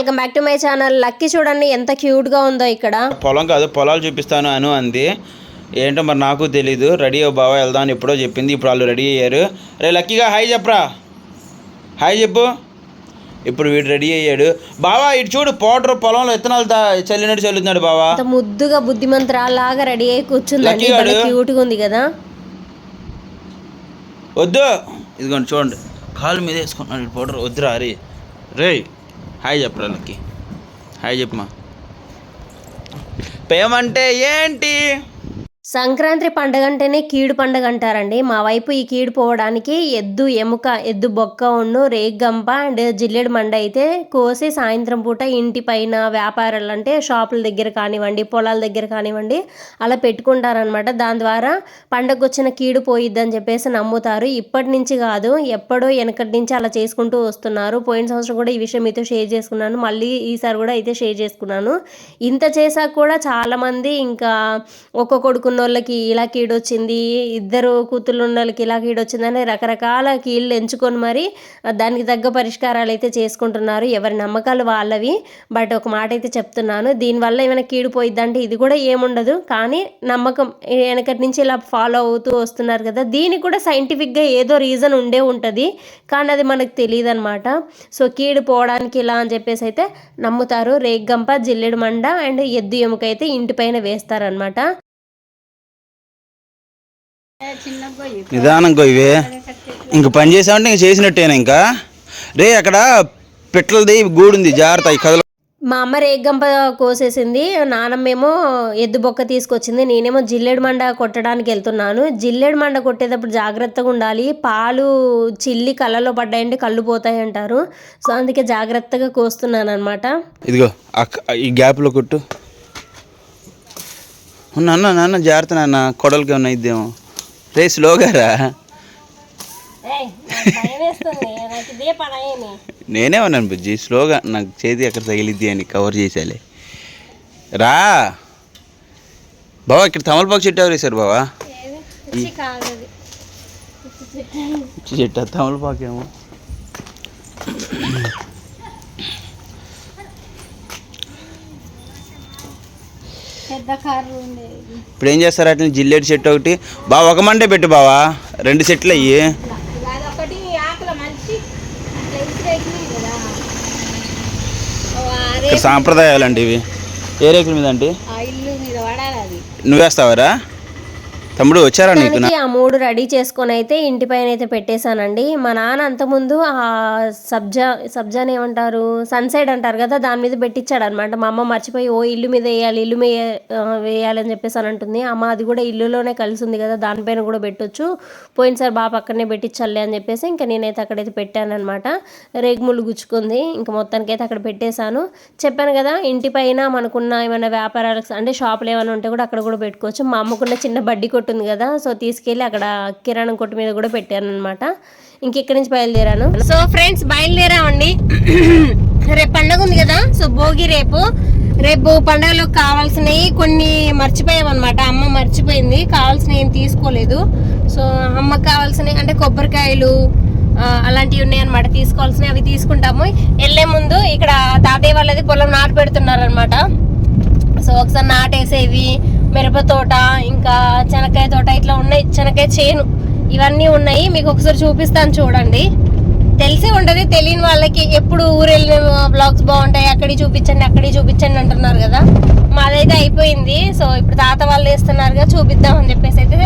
Welcome back to my channel. Lucky చూడండి ఎంత క్యూట్గా ఉందో ఇక్కడ. పొలం కాదు పొలాలు చూపిస్తాను అను అంది. ఏంటో మరి నాకు తెలీదు. రెడీ అవ్వ బావ వెళ్దాం అని ఎప్పుడో చెప్పింది. ఇప్పుడు వాళ్ళు రెడీ అయ్యారు. రే లక్కీగా హాయ్ చెప్పరా. హాయ్ చెప్పు. ఇప్పుడు వీడు రెడీ అయ్యాడు. బావా ఇటు చూడు పౌడర్ పొలంలో ఇత్తనాలు తా- చల్లినట్టు చల్లుతున్నాడు బావా. ముద్దుగా బుద్ధిమంతురాలాగా రెడీ అయి కూర్చుందండి. లక్కీ గాడు. క్యూట్గా ఉంది కదా. వద్దు. ఇదిగోండి చూడండి. కాలు మీద వేసుకున్నాడు పౌడర్ వద్దురా రే రే హాయ్ చెప్పరా లక్కీ హాయ్ చెప్పమా పేమంటే ఏంటి? సంక్రాంతి పండగ అంటేనే కీడు పండగ అంటారండి మా వైపు ఈ కీడు పోవడానికి ఎద్దు ఎముక ఎద్దు బొక్క ఉండు రేగ్గంప అండ్ జిల్లెడు మండ అయితే కోసి సాయంత్రం పూట ఇంటి పైన వ్యాపారాలు అంటే షాపుల దగ్గర కానివ్వండి పొలాల దగ్గర కానివ్వండి అలా పెట్టుకుంటారనమాట దాని ద్వారా పండగకు వచ్చిన కీడు పోయిద్దని చెప్పేసి నమ్ముతారు. ఇప్పటి నుంచి కాదు ఎప్పుడో వెనకటి నుంచి అలా చేసుకుంటూ వస్తున్నారు. పోయిన సంవత్సరం కూడా ఈ విషయం మీతో షేర్ చేసుకున్నాను. మళ్ళీ ఈసారి కూడా అయితే షేర్ చేసుకున్నాను. ఇంత చేశాక కూడా చాలామంది ఇంకా ఒక్క కొడుకున్న వాళ్ళకి ఇలా కీడొచ్చింది ఇద్దరు కూతుళ్ళు ఉన్న వాళ్ళకి ఇలా కీడొచ్చింది వచ్చిందని రకరకాల కీళ్ళు ఎంచుకొని మరి దానికి తగ్గ పరిష్కారాలు అయితే చేసుకుంటున్నారు. ఎవరి నమ్మకాలు వాళ్ళవి. బట్ ఒక మాట అయితే చెప్తున్నాను. దీనివల్ల ఏమైనా కీడు పోయిద్దంటే ఇది కూడా ఏముండదు. కానీ నమ్మకం వెనకటి నుంచి ఇలా ఫాలో అవుతూ వస్తున్నారు కదా. దీనికి కూడా సైంటిఫిక్గా ఏదో రీజన్ ఉండే ఉంటుంది. కానీ అది మనకు తెలియదు అనమాట సో కీడు పోవడానికి ఇలా అని చెప్పేసి అయితే నమ్ముతారు. రేగ్గంప జిల్లెడు మండ అండ్ ఎద్దు ఎముక అయితే ఇంటిపైన వేస్తారనమాట నిదానంగా ఇవే. ఇంక పని చేసామంటే ఇంక చేసినట్టేనా ఇంకా? రే అక్కడ పిట్టలది గూడుంది జాగ్రత్త ఈ కథలో. మా అమ్మ రేగ్గంప కోసేసింది నానమ్మేమో ఎద్దు బొక్క తీసుకొచ్చింది నేనేమో జిల్లెడు మండ కొట్టడానికి వెళ్తున్నాను. జిల్లెడు మండ కొట్టేటప్పుడు జాగ్రత్తగా ఉండాలి పాలు చిల్లి కళ్ళలో పడ్డాయంటే కళ్ళు పోతాయి అంటారు. సో అందుకే జాగ్రత్తగా కోస్తున్నాను అనమాట ఇదిగో ఈ గ్యాప్లో కొట్టు. నాన్న నాన్న జాగ్రత్త నాన్న కొడలకి ఏమన్నా ఇద్దేమో రే స్లోగా రా. నేనే ఉన్నాను బుజ్జి. స్లోగా నాకు చేతి ఎక్కడ తగిలిద్ది అని కవర్ చేసేలే రా. బావా ఇక్కడ తమలపాకు చెట్టు ఎవరు వేశారు బావా? చెట్టు? తమలపాకు పెద్ద కారు ఉండేది ఇప్పుడు ఏం చేస్తారు? అట్లా జిల్లేడు చెట్టు ఒకటి. బావ ఒక మంటే పెట్టు బావా. రెండు సెట్లు అయ్యి. అదొకటి ఆకుల మంచి కదా. ఇక్కడ సాంప్రదాయాలు అండి ఇవి. ఏ రేకుల మీద అంటే ఆ ఇల్లు మీద పడాలి అది. నువ్వేస్తావరా? తమ్ముడు వచ్చారా నీకు? ఆ మూడు రెడీ చేసుకొని అయితే ఇంటి పైన అయితే పెట్టేశానండి. మా నాన్న అంతకుముందు ఆ సబ్జా సబ్జాని ఏమంటారు? సన్సైడ్ అంటారు కదా దాని మీద పెట్టించాడు అనమాట మా అమ్మ మర్చిపోయి ఓ ఇల్లు మీద వేయాలి ఇల్లు మీద వేయాలని చెప్పేసి అని అంటుంది. అమ్మ అది కూడా ఇల్లులోనే కలిసి ఉంది కదా దానిపైన కూడా పెట్టొచ్చు. పోయినసారి బాబు అక్కడనే పెట్టించాలి అని చెప్పేసి ఇంకా నేనైతే అక్కడైతే పెట్టాను అనమాట రేగుముళ్ళు గుచ్చుకుంది. ఇంకా మొత్తానికి అయితే అక్కడ పెట్టేశాను. చెప్పాను కదా ఇంటి పైన మనకున్న ఏమైనా వ్యాపారాలకు అంటే షాపులు ఏమైనా ఉంటే కూడా అక్కడ కూడా పెట్టుకోవచ్చు. మా అమ్మకున్న చిన్న బడ్డీ కొట్టు ఉంటుంది కదా. సో తీసుకెళ్ళి అక్కడ కిరాణం కొట్టు మీద కూడా పెట్టాను అనమాట ఇంకెక్కడి నుంచి బయలుదేరాను. So friends బయలుదేరామండి. రేపు పండగ ఉంది కదా. సో భోగి రేపు. రేపు పండగలో కావాల్సినవి కొన్ని మర్చిపోయామన్నమాట. అమ్మ మర్చిపోయింది. కావాల్సినవి ఏం తీసుకోలేదు. సో అమ్మకు కావాల్సినవి అంటే కొబ్బరికాయలు అలాంటివి ఉన్నాయన్నమాట. తీసుకోవాల్సినవి అవి తీసుకుంటాము. వెళ్ళే ముందు ఇక్కడ తాతయ్య వాళ్ళది పొలం నాటు పెడుతున్నారనమాట సో ఒకసారి నాటేసేవి మిరప తోట ఇంకా చెనక్కాయ తోట ఇట్లా ఉన్నాయి. చెనక్కాయ చేను ఇవన్నీ ఉన్నాయి. మీకు ఒకసారి చూపిస్తాను చూడండి. తెలిసి ఉండదు తెలియని వాళ్ళకి ఎప్పుడు ఊరు వెళ్ళిన బ్లాగ్స్ బాగుంటాయి. అక్కడి చూపించండి అక్కడి చూపించండి అంటున్నారు కదా. మాదైతే అయిపోయింది. సో ఇప్పుడు తాత వాళ్ళు వేస్తున్నారుగా చూపిద్దాం అని చెప్పేసి అయితే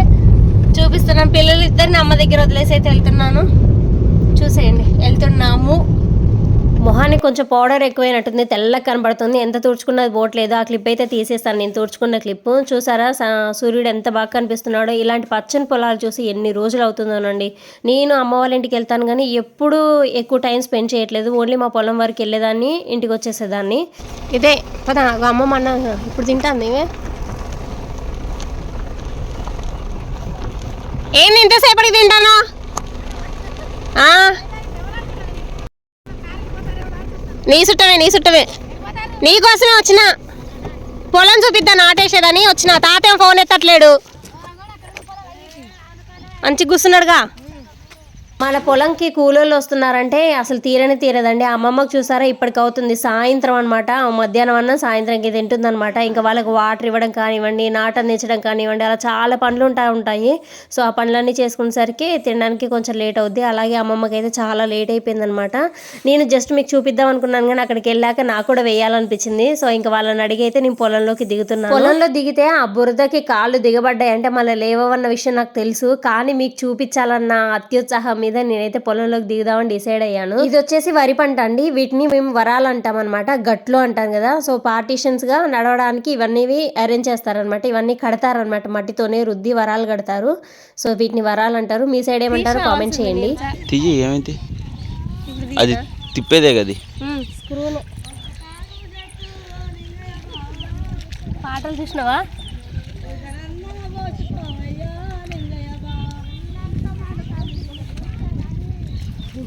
చూపిస్తున్నాను. పిల్లలు ఇద్దరిని అమ్మ దగ్గర వదిలేసి అయితే వెళ్తున్నాను. చూసేయండి. వెళ్తున్నాము. మొహానికి కొంచెం పౌడర్ ఎక్కువైనట్టుంది తెల్లగా కనబడుతుంది. ఎంత తుడుచుకున్నది పోవట్లేదు. ఆ క్లిప్ అయితే తీసేస్తాను. నేను తుడుచుకున్న క్లిప్. చూసారా? సూర్యుడు ఎంత బాగా కనిపిస్తున్నాడో. ఇలాంటి పచ్చని పొలాలు చూసి ఎన్ని రోజులు అవుతుందోనండి. నేను అమ్మ వాళ్ళ ఇంటికి వెళ్తాను కానీ ఎప్పుడూ ఎక్కువ టైం స్పెండ్ చేయట్లేదు. ఓన్లీ మా పొలం వరకు వెళ్ళేదాన్ని ఇంటికి వచ్చేసేదాన్ని. ఇదే పద అమ్మ మన ఇప్పుడు తింటాను ఇవే. ఏంది ఇంతసేపటికి తింటాను? ఆ? నీ చుట్టమే నీ చుట్టమే. నీకోసమే వచ్చిన. పొలం చూపిద్దాం నాటేసేదని వచ్చిన. తాతేం ఫోన్ ఎత్తట్లేడు. మంచి కూర్చున్నాడుగా. మన పొలంకి కూలోళ్ళు వస్తున్నారంటే అసలు తీరని తీరదండి. అమ్మమ్మకు చూసారా ఇప్పటికి అవుతుంది. సాయంత్రం అనమాట మధ్యాహ్నం అన్న సాయంత్రంకి తింటుంది అనమాట ఇంకా వాళ్ళకి వాటర్ ఇవ్వడం కానివ్వండి నాట అందించడం కానివ్వండి అలా చాలా పనులు ఉంటా ఉంటాయి. సో ఆ పనులన్నీ చేసుకునేసరికి తినడానికి కొంచెం లేట్ అవుద్ది. అలాగే అమ్మమ్మకి అయితే చాలా లేట్ అయిపోయింది అనమాట నేను జస్ట్ మీకు చూపిద్దాం అనుకున్నాను కానీ అక్కడికి వెళ్ళాక నాకు కూడా వేయాలనిపించింది. సో ఇంకా వాళ్ళని అడిగి అయితే నేను పొలంలోకి దిగుతున్నాను. పొలంలో దిగితే ఆ బురదకి కాళ్ళు దిగబడ్డాయి. అంటే మళ్ళీ లేవన్న విషయం నాకు తెలుసు. కానీ మీకు చూపించాలన్న అత్యుత్సాహం మీద నేనైతే పొలంలోకి దిగుదామని డిసైడ్ అయ్యాను. ఇది వచ్చేసి వరి పంట అండి. వీటిని మేము వరాలు అంటాం అనమాట గట్లు అంటాం కదా. సో పార్టీషన్స్గా నడవడానికి ఇవన్నీ అరేంజ్ చేస్తారనమాట ఇవన్నీ కడతారనమాట మట్టితోనే రుద్ది వరాలు కడతారు. సో వీటిని వరాలు అంటారు. మీ సైడ్ ఏమంటారు? కామెంట్ చేయండి. తీయి ఏమైంది? అది తిప్పేదే కది పాటలు చూసినావా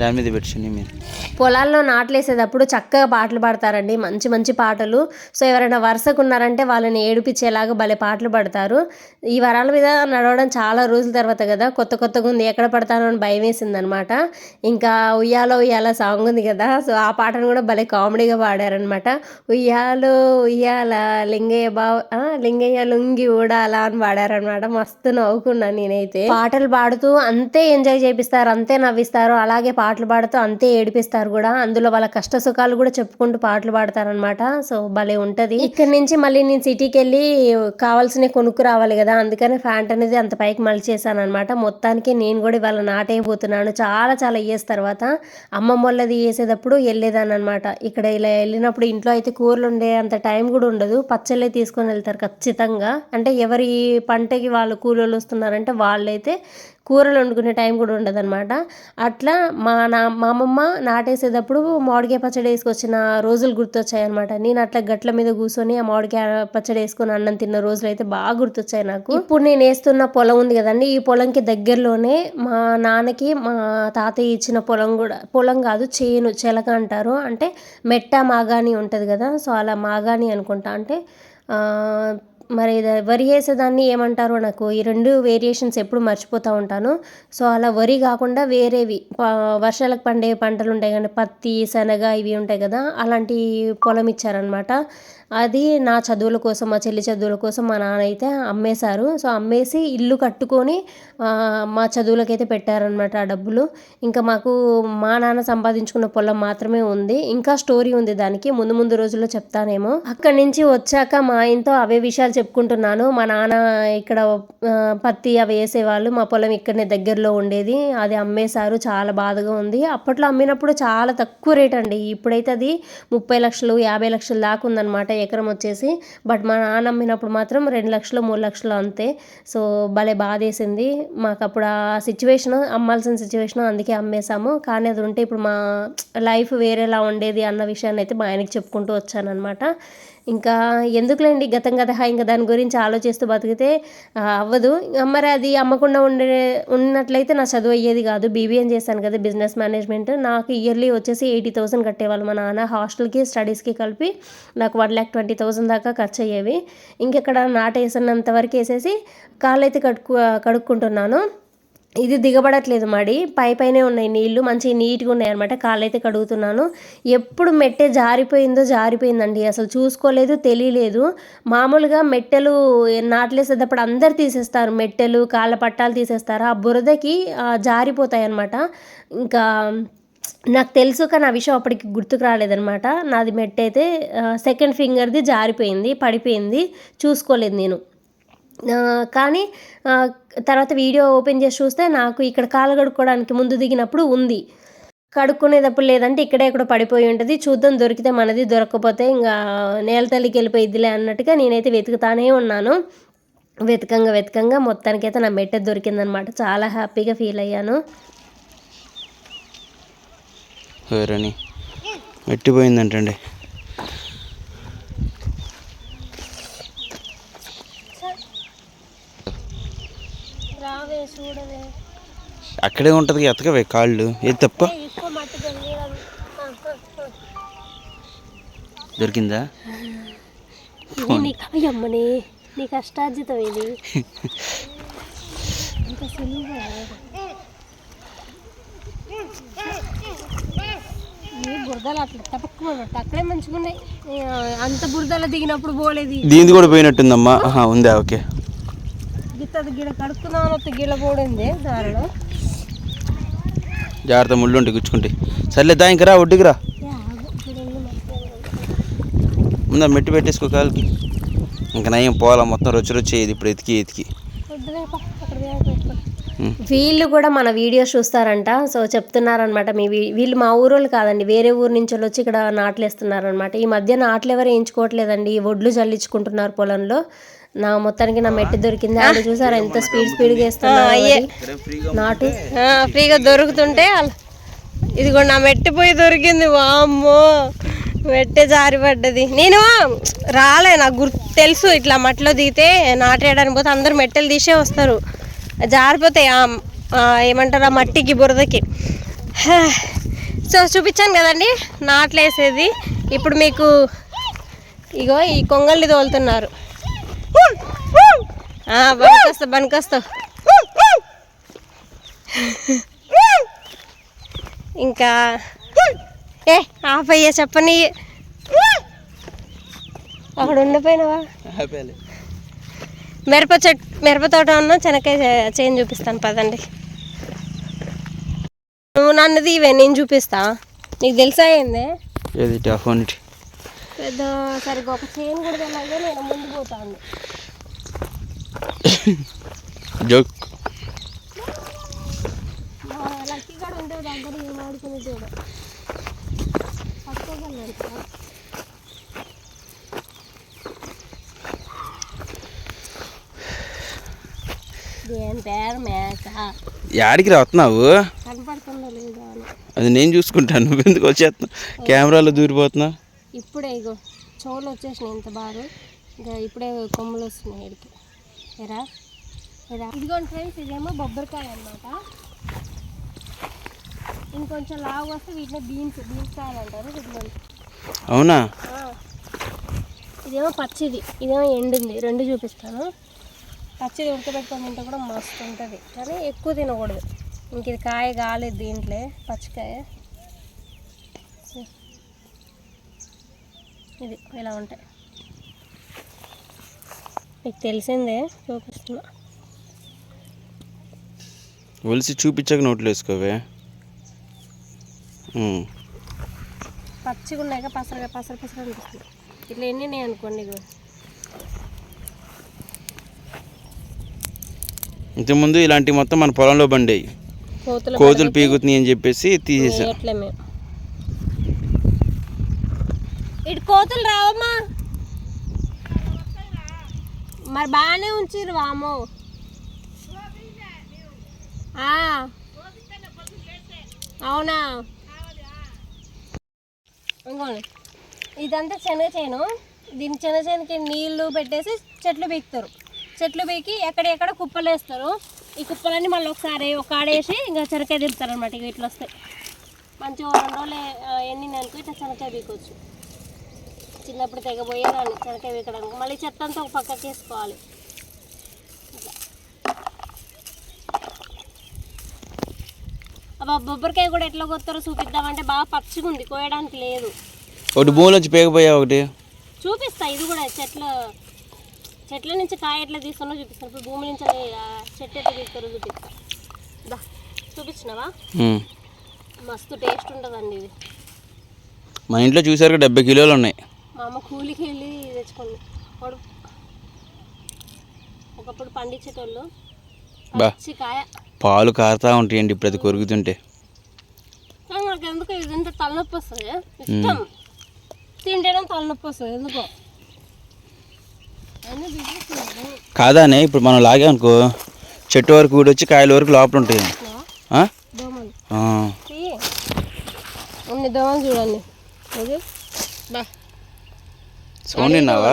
దాని మీద పెట్టండి మీరు. పొలాల్లో నాట్లేసేటప్పుడు చక్కగా పాటలు పాడతారండి మంచి మంచి పాటలు. సో ఎవరైనా వరుసకు ఉన్నారంటే వాళ్ళని ఏడిపించేలాగా భలే పాటలు పాడతారు. ఈ వరాల మీద నడవడం చాలా రోజుల తర్వాత కదా కొత్త కొత్తగా ఉంది ఎక్కడ పడతానో అని భయం వేసింది అనమాట ఇంకా ఉయ్యాలో ఉయ్యాల సాంగ్ ఉంది కదా సో ఆ పాటను కూడా భలే కామెడీగా పాడారనమాట. ఉయ్యాలో ఉయ్యాల లింగయ్య బావ లింగయ్య లుంగి ఊడాలా అని పాడారనమాట. మస్తు నవ్వుకున్నాను నేనైతే. పాటలు పాడుతూ అంతే ఎంజాయ్ చేపిస్తారు అంతే నవ్విస్తారు అలాగే పాటలు పాడుతూ అంతే ఏడిపిస్తారు కూడా. అందులో వాళ్ళ కష్ట సుఖాలు కూడా చెప్పుకుంటూ పాటలు పాడతారనమాట సో భలే ఉంటుంది. ఇక్కడ నుంచి మళ్ళీ నేను సిటీకి వెళ్ళి కావాల్సిన కొనుక్కు రావాలి కదా. అందుకని ఫ్యాంట్ అనేది అంత పైకి మలిచేసాను అనమాట మొత్తానికి నేను కూడా ఇవాళ నాటైపోతున్నాను చాలా చాలా ఇయర్స్ తర్వాత అమ్మమ్మ వాళ్ళది వేసేటప్పుడు వెళ్ళేదాన్ని అనమాట ఇక్కడ ఇలా వెళ్ళినప్పుడు ఇంట్లో అయితే కూరలు ఉండే అంత టైం కూడా ఉండదు. పచ్చళ్ళే తీసుకొని వెళ్తారు ఖచ్చితంగా. అంటే ఎవరి పంటకి వాళ్ళు కూలీలు వస్తున్నారంటే వాళ్ళైతే కూరలు వండుకునే టైం కూడా ఉండదన్నమాట. అట్లా మా నా మా అమ్మమ్మ నాటేసేటప్పుడు మామిడికాయ పచ్చడి వేసుకొచ్చిన రోజులు గుర్తొచ్చాయన్నమాట. నేను అట్లా గట్ల మీద కూర్చొని ఆ మామిడికాయ పచ్చడి వేసుకొని అన్నం తిన్న రోజులు అయితే బాగా గుర్తొచ్చాయి నాకు. ఇప్పుడు నేను వేస్తున్న పొలం ఉంది కదండి ఈ పొలంకి దగ్గరలోనే మా నాన్నకి మా తాతయ్య ఇచ్చిన పొలం కూడా పొలం కాదు చేను చెలక అంటారు. అంటే మెట్ట మాగాని ఉంటుంది కదా సో అలా మాగాని అనుకుంటా. అంటే మరి వరి వేసేదాన్ని ఏమంటారో నాకు ఈ రెండు వేరియేషన్స్ ఎప్పుడు మర్చిపోతూ ఉంటాను. సో అలా వరి కాకుండా వేరేవి వర్షాలకు పండే పంటలు ఉంటాయి కానీ పత్తి శనగ ఇవి ఉంటాయి కదా అలాంటి పొలం ఇచ్చారనమాట అది నా చదువుల కోసం మా చెల్లి చదువుల కోసం మా నాన్న అయితే అమ్మేశారు. సో అమ్మేసి ఇల్లు కట్టుకొని మా చదువులకైతే పెట్టారనమాట ఆ డబ్బులు. ఇంకా మాకు మా నాన్న సంపాదించుకున్న పొలం మాత్రమే ఉంది. ఇంకా స్టోరీ ఉంది దానికి. ముందు ముందు రోజుల్లో చెప్తానేమో. అక్కడి నుంచి వచ్చాక మా ఆయనతో అవే విషయాలు చెప్పుకుంటున్నాను. మా నాన్న ఇక్కడ పత్తి అవి వేసేవాళ్ళు. మా పొలం ఇక్కడనే దగ్గరలో ఉండేది. అది అమ్మేశారు. చాలా బాధగా ఉంది. అప్పట్లో అమ్మినప్పుడు చాలా తక్కువ రేట్ అండి. ఇప్పుడైతే అది ముప్పై లక్షలు యాభై లక్షలు దాకా ఉందన్నమాట. ఎకరం వచ్చేసి బట్ మా నాన్న అమ్మినప్పుడు మాత్రం రెండు లక్షలు మూడు లక్షలు అంతే. సో భలే బాధేసింది. మాకు అప్పుడు ఆ సిచ్యువేషన్ అమ్మాల్సిన సిచ్యువేషన్ అందుకే అమ్మేశాము. కానీ అది ఉంటే ఇప్పుడు మా లైఫ్ వేరేలా ఉండేది అన్న విషయాన్ని అయితే మా ఆయనకి చెప్పుకుంటూ వచ్చానమాట ఇంకా ఎందుకులేండి గతం గత ఇంకా దాని గురించి ఆలోచిస్తూ బతికితే అవ్వదు. ఇంకా మరి అది అమ్మకుండా ఉండే ఉన్నట్లయితే నా చదువు అయ్యేది కాదు. బీబీఎం చేశాను కదా బిజినెస్ మేనేజ్మెంట్ నాకు ఇయర్లీ వచ్చేసి ఎయిటీ థౌసండ్ కట్టేవాళ్ళు. మా నాన్న హాస్టల్కి స్టడీస్కి కలిపి నాకు వన్ ల్యాక్ ట్వంటీ థౌసండ్ దాకా ఖర్చు అయ్యేవి ఇంకెక్కడ నాటేసినంత వరకు వేసేసి కాళ్ళైతే కడుక్కు కడుక్కుంటున్నాను. ఇది దిగబడట్లేదు మడి. పై పైనే ఉన్నాయి నీళ్ళు. మంచిగా నీట్గా ఉన్నాయి అనమాట కాళ్ళైతే కడుగుతున్నాను. ఎప్పుడు మెట్టె జారిపోయిందో జారిపోయిందండి. అసలు చూసుకోలేదు తెలియలేదు. మామూలుగా మెట్టెలు నాట్లేసేటప్పుడు అందరు తీసేస్తారు. మెట్టెలు కాళ్ళ పట్టాలు తీసేస్తారు. ఆ బురదకి జారిపోతాయి అనమాట ఇంకా నాకు తెలుసు కానీ ఆ విషయం అప్పటికి గుర్తుకు రాలేదనమాట నాది మెట్టయితే సెకండ్ ఫింగర్ది జారిపోయింది పడిపోయింది. చూసుకోలేదు నేను. కానీ తర్వాత వీడియో ఓపెన్ చేసి చూస్తే నాకు ఇక్కడ కాలు కడుక్కోవడానికి ముందు దిగినప్పుడు ఉంది. కడుక్కునేటప్పుడు లేదంటే ఇక్కడే ఇక్కడ పడిపోయి ఉంటుంది. చూద్దాం దొరికితే మనది దొరకకపోతే ఇంకా నేల తల్లికి వెళ్ళిపోయిద్దిలే అన్నట్టుగా నేనైతే వెతుకుతానే ఉన్నాను. వెతకంగా వెతకంగా మొత్తానికైతే నా మెట్ట దొరికిందనమాట. చాలా హ్యాపీగా ఫీల్ అయ్యాను. ఎట్టిపోయిందంటండి? అక్కడే ఉంటుంది ఎతకవే కాళ్ళు. ఏది తప్ప? దొరికిందా అమ్మని నీ కష్టార్జితం ఇది. అంత బురదలు అట్లా తప్పకుండా అక్కడే మంచిగా ఉన్నాయి అంత బురదలు దిగినప్పుడు పోలేదు దీనిది కూడా పోయినట్టుందమ్మా. ఉందా? ఓకే. గిత్తది గిడ కడుక్కుందామని వస్తే గిడ పోడింది దారిలో. జాగ్రత్త ముళ్ళు ఉంటే గుచ్చుకుంటే. సర్లే దా ఇంకరా ఒడ్డుకి రా. ముందా మెట్టి పెట్టేసుకో కాలుకి. ఇంకా నయం పోవాలా మొత్తం రుచి రుచి అయ్యేది ఇప్పుడు ఎతికి ఎతికి. వీళ్ళు కూడా మన వీడియోస్ చూస్తారంట. సో చెప్తున్నారనమాట మీ వీ- వీళ్ళు మా ఊరోళ్ళు కాదండి వేరే ఊరు నుంచి వాళ్ళు వచ్చి ఇక్కడ నాట్లు వేస్తున్నారనమాట ఈ మధ్య నాట్లు ఎవరు వేయించుకోవట్లేదండి ఈ ఒడ్లు చల్లించుకుంటున్నారు పొలంలో. నా మొత్తానికి నా మెట్టి దొరికింది. ఆయన చూసారా ఎంత స్పీడ్ స్పీడ్గా వేస్తున్నారు అది. నాటు. ఫ్రీగా దొరుకుతుంటే ఇదిగో నా మెట్టి పోయి దొరికింది. వామ్మో. మెట్టే జారిపడ్డది. నేను రాలే నాకు గుర్తు తెలుసు. ఇట్లా మట్టిలో దిగితే నాటేయడానికి పోతే అందరు మెట్టెలు తీసే వస్తారు. జారిపోతాయి ఏమంటారు ఆ మట్టికి బురదకి. సో చూపించాను కదండి నాట్లు వేసేది ఇప్పుడు మీకు ఇగో ఈ కొంగల్ని తోలుతున్నారు. ఆ, బనికొస్తా బనికొస్తా. ఇంకా ఏ ఆఫ్ అయ్యా చెప్పని. అక్కడ ఉండిపోయినావా? మిరప చెట్ మిరప తోట ఉన్న చెనక్కాయ చే- చేను చూపిస్తాను పదండి. నువ్వు నన్నది ఇవే నేను చూపిస్తా. నీకు తెలుసా ఏంది? పెద్ద సరిగ్గా ఒక చేను కూడా తెలియదే నేను ముందు పోతాను. జోక్. లక్కీ కూడా ఉంటే దగ్గర ఏం ఆడుకుని చూడ యాడికి రావుతున్నావు కనపడుతుందో లేదో అని. అది నేను చూసుకుంటాను. నువ్వెందుకు వచ్చేస్తున్నావు? కెమెరాలో దూరిపోతున్నావు? ఇప్పుడే ఇగో చెవులు వచ్చేసినాయి ఇంత బాగా. ఇంకా ఇప్పుడే కొమ్ములు వస్తున్నాయి ఇడికి ఎరా? ఎరా? ఇదిగోండి ఫ్రెండ్స్ ఇదేమో బొబ్బరికాయ అన్నమాట. ఇంకొంచెం లావు వస్తే వీటిని బీన్స్ బీన్స్ కాయలు అంటారు. ఇదిగోండి. అవునా. ఇదేమో పచ్చిది. ఇదేమో ఎండుంది రెండు చూపిస్తాను. పచ్చిది ఉడకబెట్టుకొని తింటే కూడా మస్తు ఉంటుంది. కానీ ఎక్కువ తినకూడదు. ఇంక ఇది కాయ కాలేదు దీంట్లో పచ్చికాయ. ఇది ఇలా ఉంటాయి. మీకు తెలిసిందే చూపిస్తున్నా. ఒలిసి చూపించాక నోట్లో వేసుకోవే. పచ్చిగా ఉన్నాయిగా పసరగా పసర పసర అనిపిస్తుంది. ఇట్లా ఎండినాయి అనుకోండి ఇంతకుముందు ఇలాంటి మొత్తం మన పొలంలో కోతులు కోతులు పీగుతున్నాయి అని చెప్పేసి తీసేసాం ఎట్లే మేము ఇటు కోతులు రావమ్మా. మరి బాగానే ఉంచిరు వాము అవునా? ఇంకోండి. ఇదంతా శనగ చేను. దీని శనగ చేనుకి నీళ్ళు పెట్టేసి చెట్లు పీకుతారు. చెట్లు పీకి ఎక్కడెక్కడ కుప్పలు వేస్తారు ఈ కుప్పలన్నీ మళ్ళీ ఒకసారి ఒక ఆడేసి ఇంకా చెనక్కాయ తిప్పుతారు అనమాట ఇక ఇట్లా వస్తాయి మంచిగా రెండు రోజులు ఎన్ని అనుకో ఇట్లా చెనక్కాయ పీకొచ్చు చిన్నప్పుడు తెగబోయేదాన్ని చెనక్కాయ బీకడానికి మళ్ళీ చెత్త అంతా ఒక పక్కకి వేసుకోవాలి. అబ్బా బొబ్బరికాయ కూడా ఎట్లా కొత్తారో చూపిద్దామంటే బాగా పచ్చిగా ఉంది కోయడానికి లేదు. ఒకటి భూమిలోంచి పేకపోయా ఒకటి? చూపిస్తా ఇది కూడా చెట్ల చెట్ల నుంచి కాయ ఎట్లా తీస్తానో చూపిస్తాను ఇప్పుడు భూమి నుంచి చెట్టు ఎట్లా తీస్తారో చూపిస్తా. చూపించినావా. మస్తు టేస్ట్ ఉంటుందండి ఇది. మా ఇంట్లో చూసారు డెబ్బై కిలోలు ఉన్నాయి. మా అమ్మ కూలికి వెళ్ళి తెచ్చుకుంది పొడు ఒకప్పుడు పండించేటోళ్ళు. బా. పచ్చి కాయ. పాలు కారుతా ఉంటాయండి ఇప్పుడు అది కొరుకుతుంటే. కానీ నాకు ఎందుకు ఇది తింటే తలనొప్పి వస్తుంది. ఇష్టం. తింటేనే తలనొప్పి వస్తుంది ఎందుకో. అన్నీ బిజినెస్ కాదానే ఇప్పుడు మనం లాగామనుకో చెట్టు వరకు కూడా వచ్చి కాయల వరకు లోపల ఉంటాయి. ఆ? దోమలు. ఆ. చెయ్యి ఉన్ని దోమలు చూడండి. అది బా. సౌండ్ విన్నావా?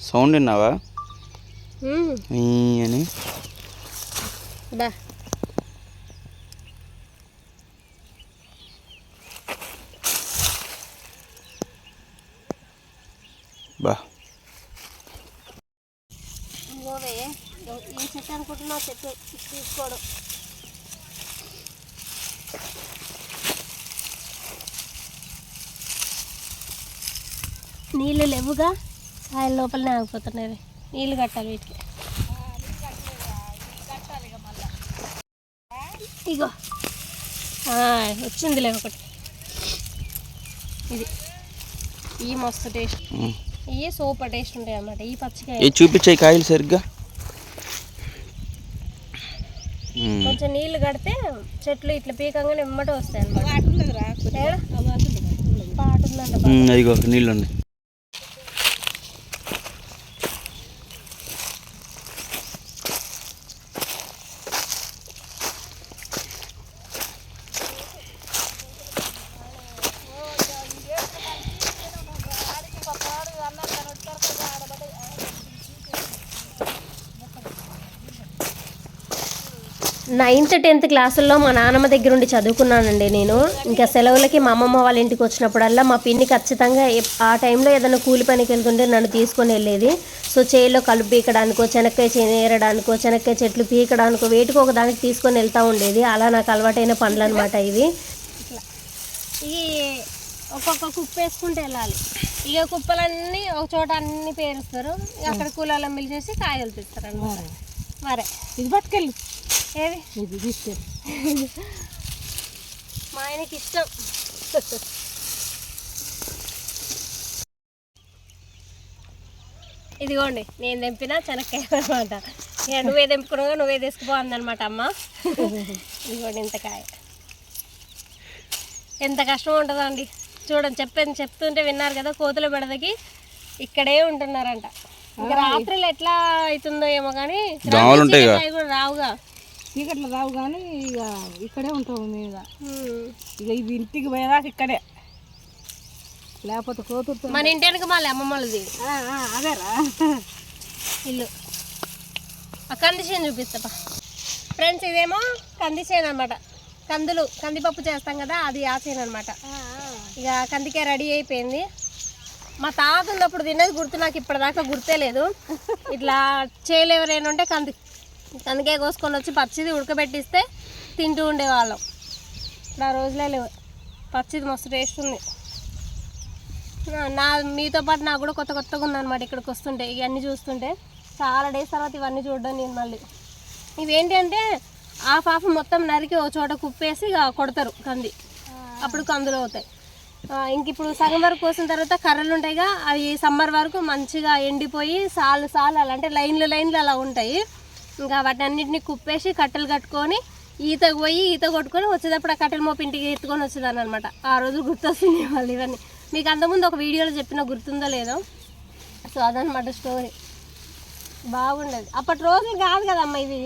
సౌండ్ విన్నావా? అని. బా. ఇంకోవే ఏ చెట్టు అనుకుంటున్నావు? చెట్టు తీసుకోవడం. నీళ్ళు లేవుగా? ఆయన లోపలనే ఆగిపోతున్నాయి. నీళ్ళు కట్టాలి వీటికి. ఇగో. ఆ, వచ్చిందిలే ఒకటి. ఇది. ఈ మస్తు టేస్ట్. ఇవి సూపర్ టేస్ట్ ఉంటాయి అన్నమాట. ఈ పచ్చికాయ. ఏ చూపించాయి కాయలు సరిగ్గా. కొంచెం నీళ్ళు కడితే చెట్లు ఇట్లా పీకంగానే ఎమ్మటే వస్తాయి అన్నమాట. నీళ్ళు ఉన్నాయి. నైన్త్ టెన్త్ క్లాసుల్లో మా నాన్నమ్మ దగ్గర ఉండి చదువుకున్నానండి నేను. ఇంకా సెలవులకి మా అమ్మమ్మ వాళ్ళ ఇంటికి వచ్చినప్పుడల్లా మా పిన్ని ఖచ్చితంగా ఆ టైంలో ఏదైనా కూలి పనికి వెళ్తుంటే నన్ను తీసుకొని వెళ్ళేది. సో చేలో కలుపు పీకడానికో చెనక్కాయ చేనేరడానికో చెనక్కాయ చెట్లు పీకడానికో వేటికో ఒక దానికి తీసుకొని వెళ్తూ ఉండేది. అలా నాకు అలవాటైన పనులు అనమాట ఇవి. ఈ ఒక్కొక్క కుప్ప వేసుకుంటూ వెళ్ళాలి. ఇక కుప్పలన్నీ ఒక చోట అన్ని పేరుస్తారు. అక్కడ కూలలో పిలిచేసి కాయలు తీస్తారు అనమాట మరే. ఇది పట్టుకెళ్ళు. ఏది? ఇది తీసుకెళ్ళి మా ఆయనకి ఇష్టం. ఇదిగోండి నేను తెంపిన చెనక్కాయ అనమాట. నువ్వే తెంపుకున్నావు నువ్వే తీసుకుపో అందనమాట అమ్మ. ఇదిగోండి ఇంత కాయ. ఎంత కష్టం ఉంటుందండి. చూడండి చెప్పాను చెప్తుంటే విన్నారు కదా కోతుల బెడదకి ఇక్కడే ఉంటున్నారంట. ఇంకా రాత్రులు ఎట్లా అవుతుందో ఏమో కానీ రావుగా. చీకట్లో రావు కానీ ఇక ఇక్కడే ఉంటాము మీద. ఇక. ఇది ఇంటికి పోయేదాకా ఇక్కడే. లేకపోతే కోతురుతో మన ఇంటి వెనక మళ్ళీ అమ్మమ్మలది అదేరా ఇల్లు. ఆ కంది చేను చూపిస్తా ఫ్రెండ్స్ ఇదేమో కంది చేను అనమాట కందులు కందిపప్పు చేస్తాం కదా అది ఆ చేను అనమాట ఇక కందికాయ రెడీ అయిపోయింది. మా తాత ఉన్నప్పుడు తినేది గుర్తు నాకు ఇప్పటిదాకా గుర్తే లేదు. ఇట్లా చేయలు ఎవరైనా ఉంటే కంది అందుకే కోసుకొని వచ్చి పచ్చిది ఉడకబెట్టిస్తే తింటూ ఉండేవాళ్ళం. ఇప్పుడు ఆ రోజులే లేవు. పచ్చిది మస్తు టేస్ట్ ఉంది. నా- మీతో పాటు నాకు కూడా కొత్త కొత్తగా ఉందన్నమాట ఇక్కడికి వస్తుంటే. ఇవన్నీ చూస్తుంటే చాలా డేస్ తర్వాత ఇవన్నీ చూడడం నేను మళ్ళీ. ఇవేంటి అంటే హాఫ్ హాఫ్ మొత్తం నరికి ఒక చోట కుప్పేసి ఇక కొడతారు కంది. అప్పుడు కందులు అవుతాయి. ఇంక ఇప్పుడు సగం వరకు కోసిన తర్వాత కర్రలు ఉంటాయిగా అవి సమ్మర్ వరకు మంచిగా ఎండిపోయి సాలు సాలు అలా అంటే లైన్లు లైన్లు అలా ఉంటాయి. ఇంకా వాటి అన్నింటినీ కుప్పేసి కట్టెలు కట్టుకొని ఈతకు పోయి ఈత కొట్టుకొని వచ్చేటప్పుడు ఆ కట్టెలు మోపు ఇంటికి ఎత్తుకొని వచ్చేదాన్ని అనమాట ఆ రోజు గుర్తొస్తుంది వాళ్ళు ఇవన్నీ. మీకు అంతకుముందు ఒక వీడియోలో చెప్పిన గుర్తుందో లేదో? సో అదనమాట స్టోరీ బాగుండేది. అప్పటి రోజులు కాదు కదమ్మా ఇవి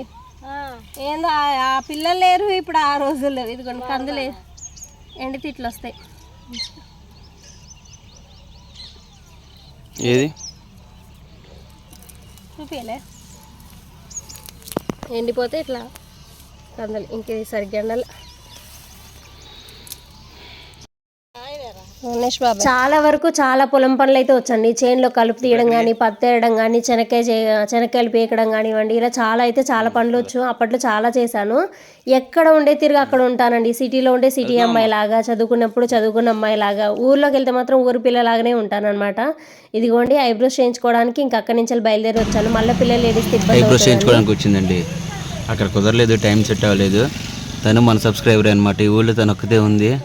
ఏందో ఆ- పిల్లలు లేరు ఇప్పుడు ఆ రోజుల్లో. ఇదిగోండి కందులే. ఎండి తిట్లు వస్తాయి. ఏది? చూపించలే ఎండిపోతే ఇట్లా కందలు ఇంకేది సరిగ్గా ఎండాలి. చాలా వరకు చాలా పొలం పనులు అయితే వచ్చండి. చేనులో కలుపు తీయడం కానీ పత్తేయడం కానీ చెనక్కాయ చే- చెనక్కాయలు పీకడం కానివ్వండి ఇలా చాలా అయితే చాలా పనులు వచ్చు. అప్పట్లో చాలా చేశాను. ఎక్కడ ఉండే తిరిగి అక్కడ ఉంటానండి. సిటీలో ఉండే సిటీ అమ్మాయి లాగా చదువుకున్నప్పుడు చదువుకున్న అమ్మాయి లాగా. ఊర్లోకి వెళ్తే మాత్రం ఊరి పిల్లలాగానే ఉంటానన్నమాట. ఇదిగోండి ఐబ్రోస్ చేయించుకోవడానికి ఇంకా అక్కడి నుంచి బయలుదేరి వచ్చాను. మళ్ళీ పిల్లలు లేడీస్ ఐబ్రోస్. చేయించుకోవడానికి వచ్చిందండి. అక్కడ కుదరలేదు టైం సెట్ అవ్వలేదు. తను మన సబ్స్క్రైబర్ అనమాట ఈ ఊళ్ళో తను ఒక్కతే ఉంది.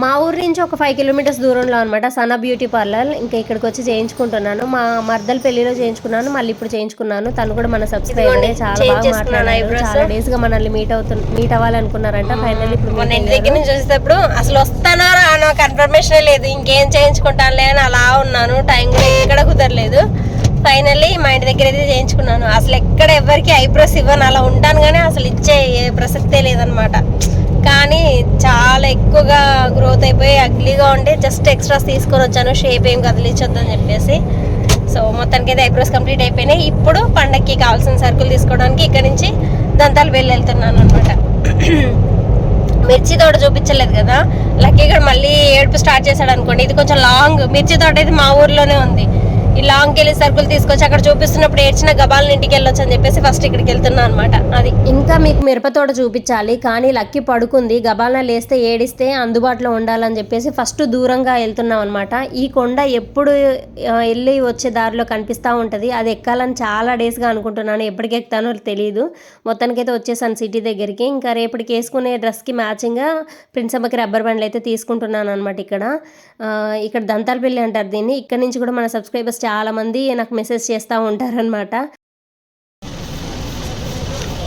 మా ఊరు నుంచి ఒక ఫైవ్ కిలోమీటర్స్ దూరంలో అనమాట సనా బ్యూటీ పార్లర్ ఇంకా ఇక్కడికి వచ్చి చేయించుకుంటున్నాను. మా మర్దల పెళ్ళిలో చేయించుకున్నాను. మళ్ళీ ఇప్పుడు చేయించుకున్నాను. తను కూడా మన సబ్స్క్రైబర్ చాలా బాగా మాట్లాడారు. చాలా డేస్గా మనల్ని మీట్ అవుతు మీట్ అవ్వాలనుకున్నారంట. ఫైనల్ ఇప్పుడు ఇంటి దగ్గర నుంచి చూసేటప్పుడు అసలు వస్తానా రానో కన్ఫర్మేషన్ లేదు. ఇంకేం చేయించుకుంటానులే అని అలా ఉన్నాను. టైం కూడా ఎక్కడ కుదరలేదు. ఫైనల్లీ మా ఇంటి దగ్గర అయితే చేయించుకున్నాను. అసలు ఎక్కడ ఎవరికి ఐబ్రోస్ ఇవ్వను. అలా ఉంటాను కానీ అసలు ఇచ్చే ప్రసక్తే లేదనమాట కానీ చాలా ఎక్కువగా గ్రోత్ అయిపోయి అగ్లీగా ఉంటే జస్ట్ ఎక్స్ట్రాస్ తీసుకొని వచ్చాను. షేప్ ఏం కదిలించొద్దని చెప్పేసి. సో మొత్తానికి అయితే ఐబ్రోస్ కంప్లీట్ అయిపోయినాయి. ఇప్పుడు పండక్కి కావాల్సిన సరుకులు తీసుకోవడానికి ఇక్కడ నుంచి దంతాలు వెళ్ళి వెళ్తున్నాను అనమాట మిర్చి తోట చూపించలేదు కదా. లక్కీ ఇక్కడ మళ్ళీ ఏడుపు స్టార్ట్ చేశాడు అనుకోండి. ఇది కొంచెం లాంగ్ మిర్చి తోట అయితే మా ఊర్లోనే ఉంది. ఈ లాంగ్ వెళ్ళి సరుకులు తీసుకొచ్చి అక్కడ చూపిస్తున్నప్పుడు ఏడ్చిన గబాలను ఇంటికి వెళ్ళొచ్చు అని చెప్పేసి ఫస్ట్ ఇక్కడికి వెళ్తున్నా అనమాట అది. ఇంకా మీకు మిరపతోట చూపించాలి కానీ లక్కి పడుకుంది. గబాలన లేస్తే ఏడిస్తే అందుబాటులో ఉండాలని చెప్పేసి ఫస్ట్ దూరంగా వెళ్తున్నాం అనమాట ఈ కొండ ఎప్పుడు వెళ్ళి వచ్చే దారిలో కనిపిస్తూ ఉంటుంది. అది ఎక్కాలని చాలా డేస్గా అనుకుంటున్నాను. ఎప్పటికి ఎక్కుతానో తెలియదు మొత్తానికైతే వచ్చేసాను సిటీ దగ్గరికి. ఇంకా రేపటికి వేసుకునే డ్రెస్కి మ్యాచింగ్గా ప్రిన్సమ్మకి రబ్బర్ బ్యాండ్లు అయితే తీసుకుంటున్నాను అనమాట ఇక్కడ. ఇక్కడ దంతాలపల్లి అంటారు దీన్ని. ఇక్కడ నుంచి కూడా మన సబ్స్క్రైబర్స్ చాలా మంది నాకు మెసేజ్ చేస్తూ ఉంటారనమాట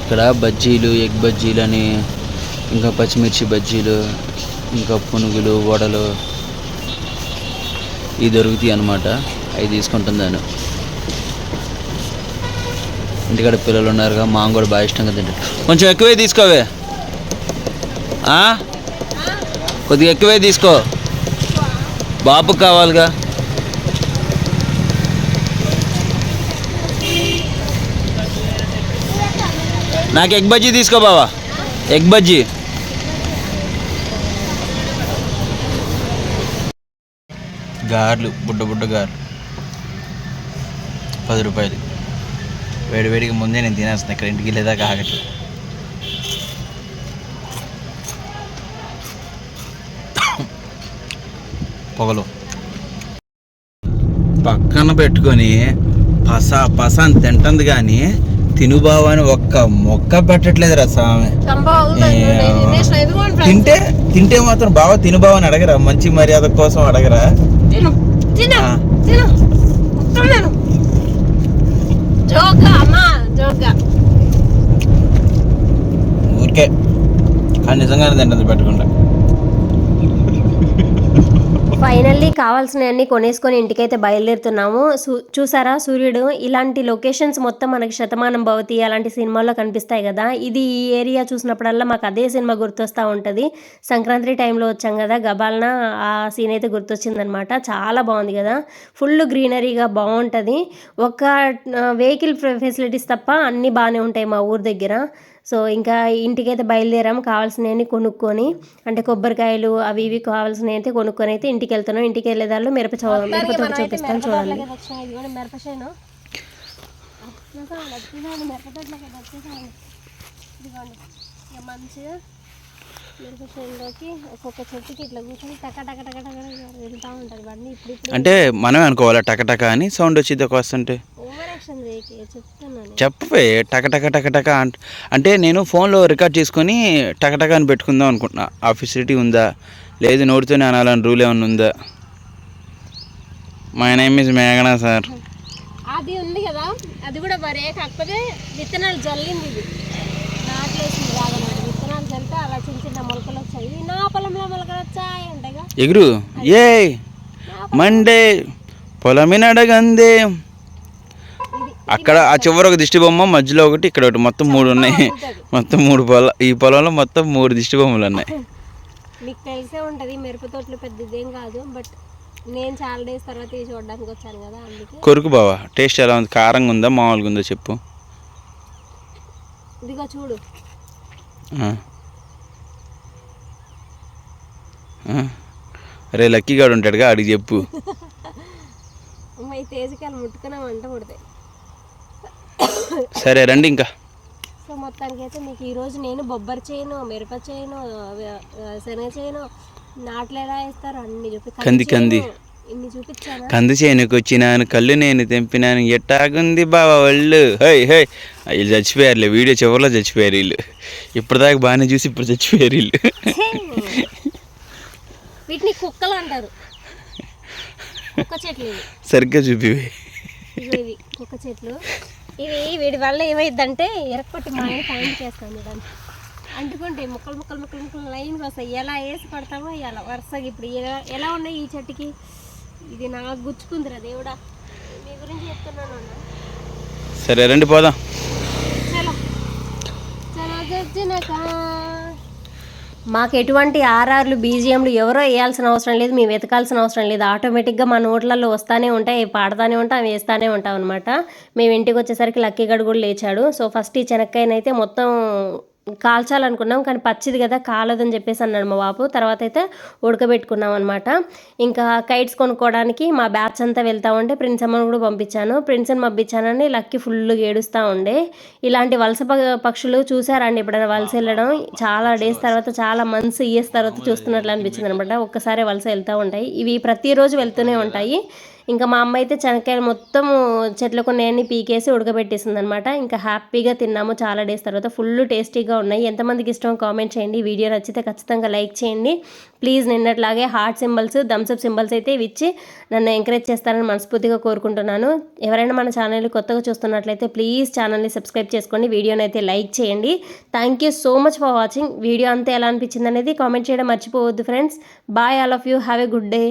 ఇక్కడ బజ్జీలు ఎగ్ బజ్జీలు అని ఇంకా పచ్చిమిర్చి బజ్జీలు ఇంకా పునుగులు వడలు ఇవి దొరుకుతాయి అన్నమాట. అవి తీసుకుంటున్నాను. ఇంటికాడ పిల్లలు ఉన్నారుగా మామ కూడా బాగా ఇష్టంగా తింటారు కొంచెం ఎక్కువే తీసుకోవే. కొద్దిగా ఎక్కువే తీసుకో. బాబుకు కావాలిగా. నాకు ఎగ్ బజ్జీ తీసుకో బావా. ఎగ్ బజ్జీ. గార్లు బుడ్డ బుడ్డ గార్లు. పది రూపాయలు. వేడి వేడికి ముందే నేను తినేస్తాను ఇక్కడ ఇంటికి వెళ్ళేదాకా ఆగట్లేదు పొగలు. పక్కన పెట్టుకొని పస పస అని తింటుంది కానీ తినుబావు అని ఒక్క మొక్క పెట్టట్లేదురా స్వామి తింటే తింటే మాత్రం బావ తినుబావు అని అడగరా మంచి మర్యాద కోసం అడగరా? ఊరికే. కానీ నిజంగానే తింటుంది పెట్టకుండా ఫైనల్లీ కావాల్సినవన్నీ కొనేసుకొని ఇంటికైతే బయలుదేరుతున్నాము. చూసారా సూర్యుడు? ఇలాంటి లొకేషన్స్ మొత్తం మనకి శతమానం భవతి అలాంటి సినిమాల్లో కనిపిస్తాయి కదా. ఇది ఈ ఏరియా చూసినప్పుడల్లా మాకు అదే సినిమా గుర్తొస్తూ ఉంటుంది. సంక్రాంతి టైంలో వచ్చాం కదా గబాల్న ఆ సీన్ అయితే గుర్తొచ్చిందనమాట. చాలా బాగుంది కదా. ఫుల్ గ్రీనరీగా బాగుంటుంది. ఒక వెహికల్ ఫెసిలిటీస్ తప్ప అన్నీ బాగానే ఉంటాయి మా ఊరు దగ్గర. సో ఇంకా ఇంటికైతే బయలుదేరాము కావాల్సినవన్నీ కొనుక్కొని అంటే కొబ్బరికాయలు అవి ఇవి కావాల్సినవి అయితే కొనుక్కొని అయితే ఇంటికి వెళ్తున్నాం ఇంటికి వెళ్ళేదారిలో మిరప చూ మిరపతోట చూపిస్తాను చూడండి. మంచిగా మిరప చేనులోకి ఒక్కొక్క చెట్టుకి ఇట్లా కూర్చొని టక టక టక టక వెళ్తూ ఉంటుంది బండి. ఇప్పుడు ఇప్పుడు అంటే మనమే అనుకోవాలా టకటక అని సౌండ్ వచ్చింది ఒక వస్తుంటే? ఓవర్ యాక్షన్ చేయకి చెప్తున్నాను. చెప్పవే టకటక టకటక అంట అంటే నేను ఫోన్లో రికార్డ్ చేసుకొని టకటక అని పెట్టుకుందాం అనుకుంటున్నా. ఆ ఫెసిలిటీ ఉందా? లేదు నోటితోనే అనాలని రూల్ ఏమైనా ఉందా? మై నేమ్ ఇస్ మేఘనా సార్. అది ఉంది కదా అది కూడా వరే కాకపోతే విత్తనాలు జల్లింది ఇది. నాట్లేసింది విత్తనాలు చల్లితే అలా చిన్న చిన్న మొలకలు వచ్చాయి. ఇవి నా పొలంలో మొలకలు వచ్చాయి ఉంటాయిగా ఎగురు. ఏ మండే. పొలమినడగందే. అక్కడ ఆ చివర ఒక దిష్టి బొమ్మ మధ్యలో ఒకటి ఇక్కడ ఒకటి. మొత్తం మూడు ఉన్నాయి. మొత్తం మూడు పొల ఈ పొలంలో మొత్తం మూడు దిష్టి బొమ్మలు ఉన్నాయి. మీకు తెలిసే ఉంటుంది మిరప తోటలు పెద్ద ఇదేం కాదు బట్ నేను చాలా డేస్ తర్వాత ఇవి చూడడానికి వచ్చాను కదా అందుకే. కొరుకు బావా టేస్ట్ ఎలా ఉంది? కారంగా ఉందా మామూలుగా ఉందా చెప్పు. ఇదిగో చూడు ఆ. ఆ. రే లక్కీగాడు ఉంటాడుగా అడిగి చెప్పు. సరే రండి ఇంకా. సో మొత్తానికి అయితే మీకు ఈరోజు నేను బొబ్బరి చేయను మిరప చేయను శనగ చేయను నాట్లు ఎలా వేస్తారు అన్ని చూపి కంది, కంది. కంది. చేనుకు వచ్చినాను కళ్ళు నేను తెంపినాను ఎట్టాగుంది బావా వాళ్ళు హై హై వీళ్ళు చచ్చిపోయారులే వీడియో చివరిలో చచ్చిపోయారు వీళ్ళు. ఇప్పటిదాకా బాగానే చూసి ఇప్పుడు చచ్చిపోయారు వీళ్ళు. వీటిని కుక్కలు అంటారు. కుక్క చెట్లు సరిగ్గా చూపివి. ఇవి కుక్క చెట్లు. ఇవి వీటి వల్ల ఏమైందంటే ఎరక్కొట్టి మా ఆయన ఫైన్ చేస్తాను చూడండి అంటుకుంటే ముక్కలు ముక్కలు ముక్కలు ముక్కలు లైన్గా వస్తాయి ఎలా వేసి పడతామో ఎలా వరుసగా ఇప్పుడు ఎలా ఎలా ఉన్నాయి ఈ చెట్టుకి? ఇది నాకు గుచ్చుకుందిరా దేవుడా. మీ గురించి చెప్తున్నాను సరే రండి పోదాం. చలో. చలో జడ్జినక మాకు ఎటువంటి ఆర్ఆర్లు బీజిఎంలు ఎవరో వేయాల్సిన అవసరం లేదు. మేము వెతకాల్సిన అవసరం లేదు. ఆటోమేటిక్గా మా నోట్లలో వస్తానే ఉంటాయి. పాడతానే పాడుతూనే ఉంటాం అవి వేస్తూనే ఉంటాం అనమాట మేము ఇంటికి వచ్చేసరికి లక్కీ గడు కూడా లేచాడు. సో ఫస్ట్ ఈ చెనక్కాయనైతే మొత్తం కాల్చాలనుకున్నాం కానీ పచ్చిది కదా కాలదని చెప్పేసి అన్నాడు మా బాబు. తర్వాత అయితే ఉడకబెట్టుకున్నాం అనమాట ఇంకా కైట్స్ కొనుక్కోవడానికి మా బ్యాచ్ అంతా వెళ్తా ఉంటే ప్రిన్స్ అమ్మను కూడా పంపించాను. ప్రిన్స్ని పంపించానని లక్కీ ఫుల్ ఏడుస్తూ ఉండే. ఇలాంటి వలస పక్షులు చూసారండి ఎప్పుడైనా వలస వెళ్ళడం? చాలా డేస్ తర్వాత చాలా మంత్స్ ఇయర్స్ తర్వాత చూస్తున్నట్లు అనిపించింది అనమాట ఒక్కసారి వలస వెళ్తూ ఉంటాయి. ఇవి ప్రతిరోజు వెళ్తూనే ఉంటాయి. ఇంకా మా అమ్మ అయితే శనక్కాయలు మొత్తం చెట్లకు నేన్ని పీకేసి ఉడకబెట్టేసింది అనమాట ఇంకా హ్యాపీగా తిన్నాము చాలా డేస్ తర్వాత. ఫుల్ టేస్టీగా ఉన్నాయి. ఎంతమందికి ఇష్టం కామెంట్ చేయండి. వీడియో నచ్చితే ఖచ్చితంగా లైక్ చేయండి. Please నిన్నట్లాగే heart symbols thumbs up symbols అయితే ఇవి ఇచ్చి నన్ను ఎంకరేజ్ చేస్తారని మనస్ఫూర్తిగా కోరుకుంటున్నాను. ఎవరైనా మన ఛానల్ కొత్తగా చూస్తున్నట్లయితే ప్లీజ్ ఛానల్ని సబ్స్క్రైబ్ చేసుకోండి. వీడియోని అయితే లైక్ చేయండి. Thank you so much for watching video అంతా ఎలా అనిపించింది అనేది కామెంట్ చేయడం మర్చిపోవద్దు friends bye all of you have a good day